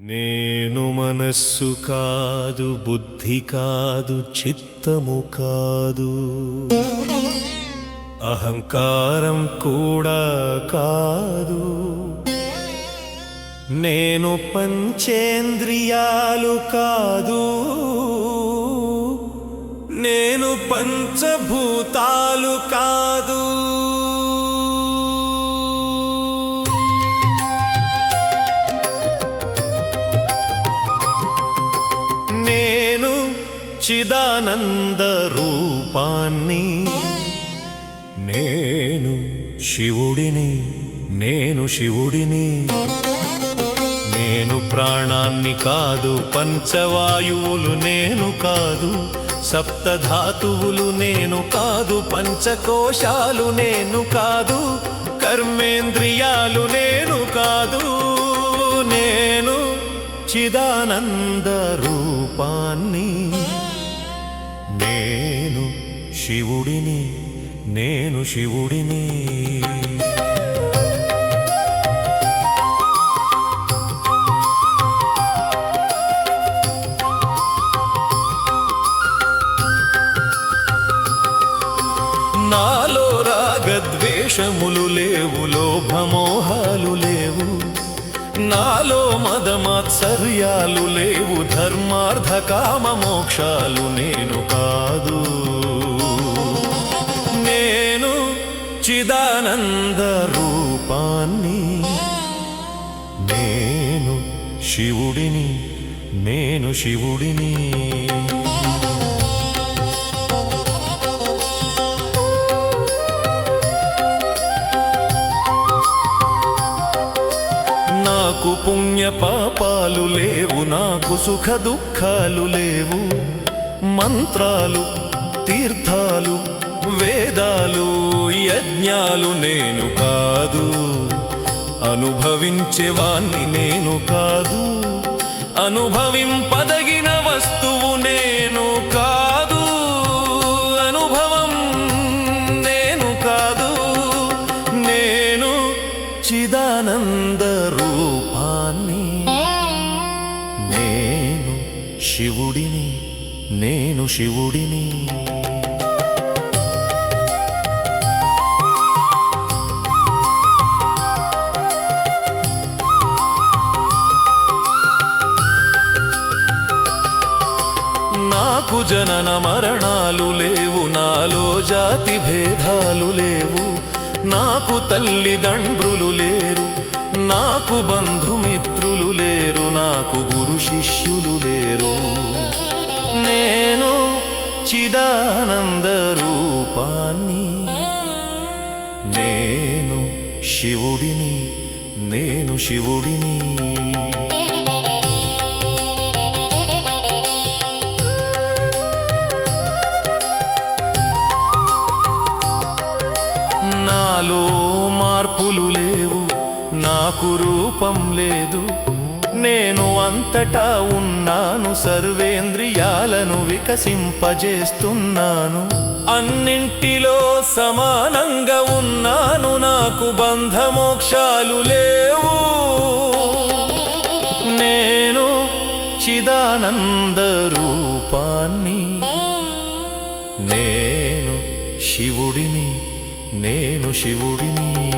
నేను మనస్సు కాదు బుద్ధి కాదు చిత్తము కాదు. అహంకారం కూడా కాదు. నేను పంచేంద్రియాలు కాదు. నేను పంచభూతాలు కాదు చిదానంద రూపాన్ని నేను శివుడిని నేను శివుడిని. నేను ప్రాణాన్ని కాదు పంచవాయువులు నేను కాదు సప్తధాతువులు నేను కాదు పంచకోశాలు నేను కాదు కర్మేంద్రియాలు నేను కాదు. నేను చిదానంద రూపాన్ని శివుడిని నేను శివుడిని. నాలో రాగద్వేషములు లేవు లోభమోహాలు లేవు. నాలో మదమాత్సర్యాలు లేవు ధర్మార్థ కామ మోక్షాలు నేను కా చిదానంద రూపాన్ని నేను శివుడిని నేను శివుడిని. నాకు పుణ్య పాపాలు లేవు నాకు సుఖ దుఃఖాలు లేవు. మంత్రాలు తీర్థాలు వేదాలు యజ్ఞాలు నేను కాదు. అనుభవించేవాణ్ణి నేను కాదు. అనుభవింపదగిన వస్తువు నేను కాదు. అనుభవం నేను కాదు. నేను చిదానంద రూపాన్ని. నేను శివుడిని నేను శివుడిని. నాకు జనన మరణాలు లేవు నాలో జాతి భేదాలు లేవు. నాకు తల్లిదండ్రులు లేరు నాకు బంధుమిత్రులు లేరు నాకు గురు శిష్యులు లేరు. నేను చిదానంద రూపాన్ని నేను శివుడిని నేను శివుడిని. నాలో మార్పులు లేవు నాకు రూపం లేదు. నేను అంతటా ఉన్నాను సర్వేంద్రియాలను వికసింపజేస్తున్నాను. అన్నింటిలో సమానంగా ఉన్నాను నాకు బంధమోక్షాలు లేవు. నేను చిదానంద రూపాన్ని నేను శివుడిని. నేను శివుడిని.